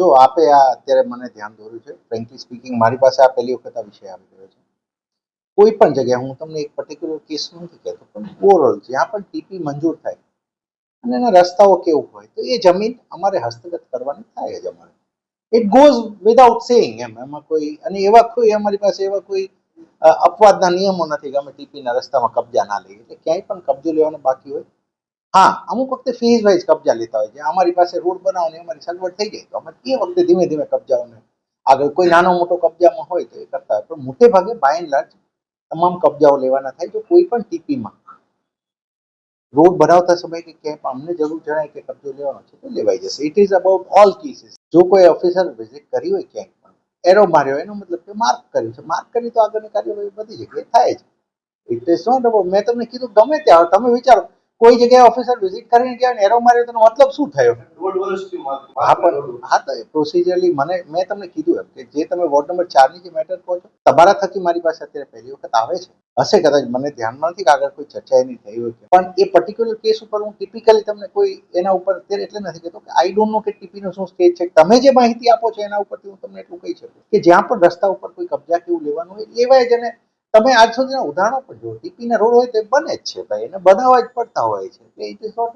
જો આપે આ અત્યારે મને ધ્યાન દોર્યું છે ફ્રેન્કલી સ્પીકિંગ મારી પાસે આ પહેલી વખત આ વિષય આવી રહ્યો છે. કોઈ પણ જગ્યાએ હું તમને એક પર્ટિક્યુલર કેસ નથી કહેતો, પણ ઓવરઓલ જ્યાં પણ ટીપી મંજૂર થાય અને એના રસ્તાઓ કેવું હોય, તો એ જમીન અમારે હસ્તગત કરવાની થાય જ અમારે. ઇટ ગોઝ વિધાઉટ સેઇંગ એમ, એમાં કોઈ, અને એવા કોઈ અમારી પાસે એવા કોઈ અપવાદના નિયમો નથી કે અમે ટીપીના રસ્તામાં કબજા ના લઈએ. એટલે ક્યાંય પણ કબજો લેવાનો બાકી હોય હા, અમુક વખતે ફેઝ વાઇઝ કબજા લેતા હોય છે. અમારી પાસે રોડ બનાવવાની અમારી સગવડ થઈ જાય તો અમે એ વખતે ધીમે ધીમે કબજાઓને આગળ, કોઈ નાનો મોટો કબજામાં હોય તો એ કરતા હોય. પણ મોટે ભાગે બાય એન્ડ લાર્જ તમામ કબજાઓ લેવાના થાય જો કોઈ પણ ટીપીમાં. રોડ બનાવતા સમયે કે ક્યાંય અમને જરૂર જણાય કે કબજો લેવાનો છે તો લેવાઈ જશે. It is about all cases જો કોઈ ઓફિસર વિઝિટ કરી હોય ક્યાંય પણ એરો માર્યો, એનો મતલબ કે માર્ક કર્યું છે. માર્ક કરી તો આગળની કાર્યવાહી બધી જગ્યાએ થાય જ. ઇટ ઇઝ નોટ અબાઉટ મેં તમને કીધું ગમે ત્યાં તમે વિચારો. કોઈ જગ્યાએ ઓફિસર વિઝિટ કરીને ગયા ને એરો માર્યો, તેનો મતલબ શું થયો? હા, પણ હા, તો પ્રોસિજરલી મને, મેં તમને કીધું એમ કે જે તમે વોર્ડ નંબર ચારની જે મેટર કહો છો, તમારા થકી મારી પાસે અત્યારે પહેલી વખત આવે છે. હશે કદાચ, મને ધ્યાનમાં નથી કે આગળ કોઈ ચર્ચા એની થઈ હોય પણ એ પર્ટિક્યુલર કેસ ઉપર હું ટિપિકલી તમને કોઈ એના ઉપર, અત્યારે એટલે નથી કહેતો કે આઈ ડોન્ટ નો કે ટીપીનો શું સ્ટેજ છે. તમે જે માહિતી આપો છો એના ઉપરથી હું તમને એટલું કહી શકું કે જ્યાં પણ રસ્તા ઉપર કોઈ કબજા કેવું લેવાનું હોય, લેવાય જ અને તમે આજ સુધીના ઉદાહરણો પણ જો ટીપી ના રોડ હોય તો બને જ છે ભાઈ. એને બનાવવા જ પડતા હોય છે. એટલે ઇટ ઇઝ નોટ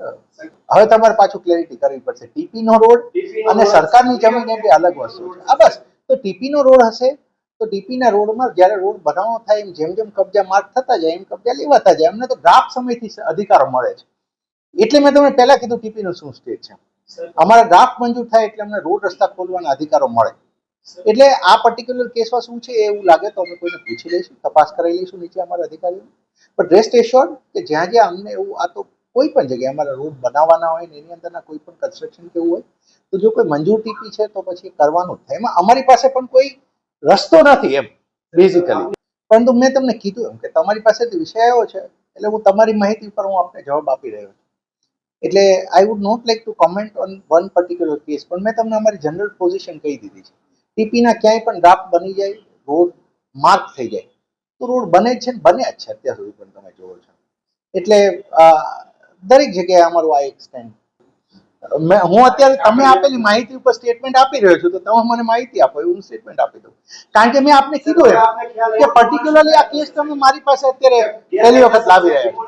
હવે તમારે પાછું ક્લેરિટી કરવી પડશે. ટીપી નો રોડ અને સરકારની જમીન એ બે અલગ વસ્તુ છે. આ બસ. તો ટીપીનો રોડ હશે તો ડીપીના રોડમાં જ્યારે રોડ બનાવવાનો થાય એમ જેમ જેમ કબજા માર્ક થતા જાય એમ કબજા લેવાતા જાય એમને તો ડ્રાફ્ટ સમયથી અધિકારો મળે છે. એટલે મેં તમને પહેલા કીધું ટીપી નું શું સ્ટેજ છે. અમારા ડ્રાફ્ટ મંજૂર થાય એટલે અમને રોડ રસ્તા ખોલવાના અધિકારો મળે. એટલે આ પર્ટિક્યુલર કેસમાં શું છે એવું લાગે તો અમે કોઈને પૂછી લઈશું, તપાસ કરાવી લઈશું નીચે અમારા અધિકારીઓ પણ રેસ્ટ એશ્યોર્ડ કે જ્યાં જ્યાં અમને એવું, આ તો કોઈ પણ જગ્યાએ અમારા રોડ બનાવવાના હોય ને એની અંદરના કોઈ પણ કન્સ્ટ્રક્શન કેવું હોય, તો જો કોઈ મંજૂર ટીપી છે તો પછી કરવાનું થાય. એમાં અમારી પાસે પણ કોઈ રસ્તો નથી એમ બેઝિકલી પરંતુ મેં તમને કીધું એમ કે તમારી પાસે વિષયો છે, એટલે હું તમારી માહિતી પર હું આપને જવાબ આપી રહ્યો છું. એટલે I would not like to comment on one particular case પણ મેં તમને અમારી જનરલ પોઝિશન કહી દીધી છે. ટીપીના ક્યાંય પણ ડ્રાફ્ટ બની જાય રોડ માર્ક થઈ જાય. તો રોડ બને જ છે ને બન્યા જ છે અત્યાર સુધી પણ તમે જોવો છો. એટલે દરેક જગ્યાએ અમારું આ એક સ્ટેન્ડ મેં હું અત્યારે તમે આપેલી માહિતી ઉપર સ્ટેટમેન્ટ આપી રહ્યો છું તો તમે મને માહિતી આપો એવું હું સ્ટેટમેન્ટ આપી દઉં. કારણ કે મેં આપને કીધું એમ કે પર્ટિક્યુલરલી આ કેસ તમે મારી પાસે અત્યારે પહેલી વખત લાવી રહ્યા છો?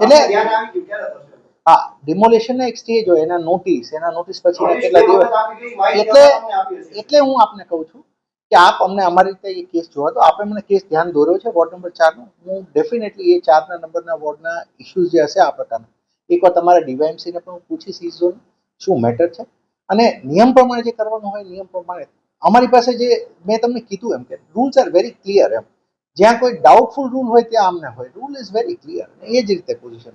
એટલે- હા ડિમોલેશન એક સ્ટેજ હોય એના નોટિસ એના નોટિસ પછી કેટલા દિવસ એટલે. એટલે હું આપને કહું છું કે આપ અમને અમારી રીતે એ કેસ જોવા તો આપે મને કેસ ધ્યાન દોર્યો છે વોર્ડ નંબર ચારનો. હું ડેફિનેટલી એ ચારના નંબરના વોર્ડના ઇસ્યુઝ જે હશે આ પ્રકારના. એકવાર તમારા ડીવાયએમસી ને પણ હું પૂછીશ ઈ ઝોન શું મેટર છે? અને નિયમ પ્રમાણે જે કરવાનું હોય નિયમ પ્રમાણે અમારી પાસે જે મેં તમને કીધું એમ કે રૂલ્સ આર વેરી ક્લિયર એમ. જ્યાં કોઈ ડાઉટફુલ રૂલ હોય ત્યાં અમને હોય. રૂલ ઇઝ વેરી ક્લિયર એ જ રીતે પોઝિશન